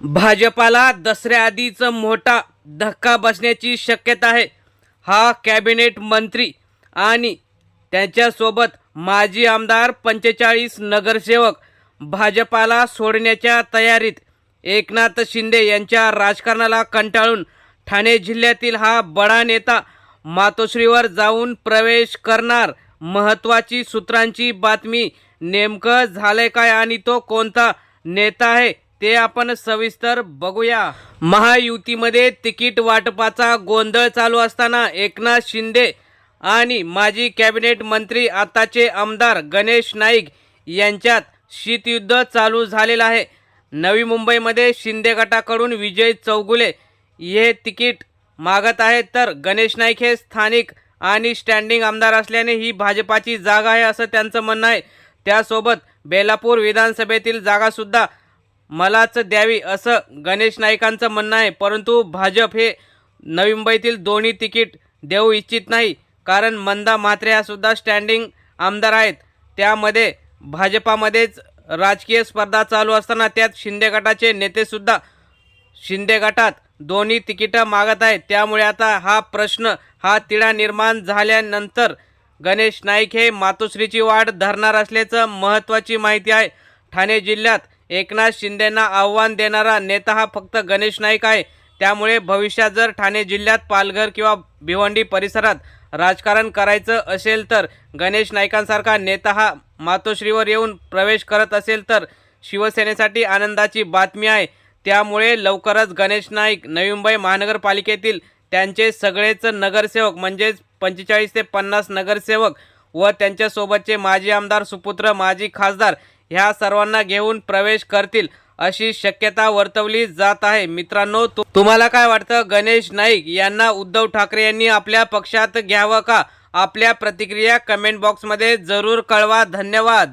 भाजपाला दसऱ्याआधीच मोठा धक्का बसण्याची शक्यता आहे. हा कॅबिनेट मंत्री आणि त्यांच्यासोबत माजी आमदार पंचेचाळीस नगरसेवक भाजपाला सोडण्याच्या तयारीत एकनाथ शिंदे यांच्या राजकारणाला कंटाळून ठाणे जिल्ह्यातील हा बडा नेता मातोश्रीवर जाऊन प्रवेश करणार महत्त्वाची सूत्रांची बातमी नेमकं झालंय काय आणि तो कोणता नेता आहे ते आपण सविस्तर बघूया. महायुतीमध्ये तिकीट वाटपाचा गोंधळ चालू असताना एकनाथ शिंदे आणि माजी कॅबिनेट मंत्री आताचे आमदार गणेश नाईक यांच्यात शीतयुद्ध चालू झालेलं आहे. नवी मुंबईमध्ये शिंदे गटाकडून विजय चौगुले हे तिकीट मागत आहेत. तर गणेश नाईक हे स्थानिक आणि स्टँडिंग आमदार असल्याने ही भाजपाची जागा आहे असं त्यांचं म्हणणं आहे. त्यासोबत बेलापूर विधानसभेतील जागासुद्धा मलाच द्यावी असं गणेश नाईकांचं म्हणणं आहे. परंतु भाजप हे नवी मुंबईतील दोन्ही तिकीट देऊ इच्छित नाही. कारण मंदा म्हात्रे ह्या सुद्धा स्टँडिंग आमदार आहेत. त्यामध्ये भाजपामध्येच राजकीय स्पर्धा चालू असताना त्यात शिंदे गटाचे नेतेसुद्धा शिंदे गटात दोन्ही तिकीटं मागत आहेत. त्यामुळे आता हा प्रश्न हा तिढा निर्माण झाल्यानंतर गणेश नाईक हे मातोश्रीची वाढ धरणार असल्याचं महत्त्वाची माहिती आहे. ठाणे जिल्ह्यात एकनाथ शिंदेंना आव्हान देणारा नेता हा फक्त गणेश नाईक आहे. त्यामुळे भविष्यात जर ठाणे जिल्ह्यात पालघर किंवा भिवंडी परिसरात राजकारण करायचं असेल तर गणेश नाईकांसारखा नेता हा मातोश्रीवर येऊन प्रवेश करत असेल तर शिवसेनेसाठी आनंदाची बातमी आहे. त्यामुळे लवकरच गणेश नाईक नवी मुंबई महानगरपालिकेतील त्यांचे सगळेच नगरसेवक म्हणजेच पंचेचाळीस ते पन्नास नगरसेवक व त्यांच्यासोबतचे माजी आमदार सुपुत्र माजी खासदार ह्या सर्वांना घेऊन प्रवेश करतील अशी शक्यता वर्तवली जात आहे. मित्रांनो तुम्हाला काय वाटतं? गणेश नाईक यांना उद्धव ठाकरे यांनी आपल्या पक्षात घ्यावं का? आपल्या प्रतिक्रिया कमेंट बॉक्समध्ये जरूर कळवा. धन्यवाद.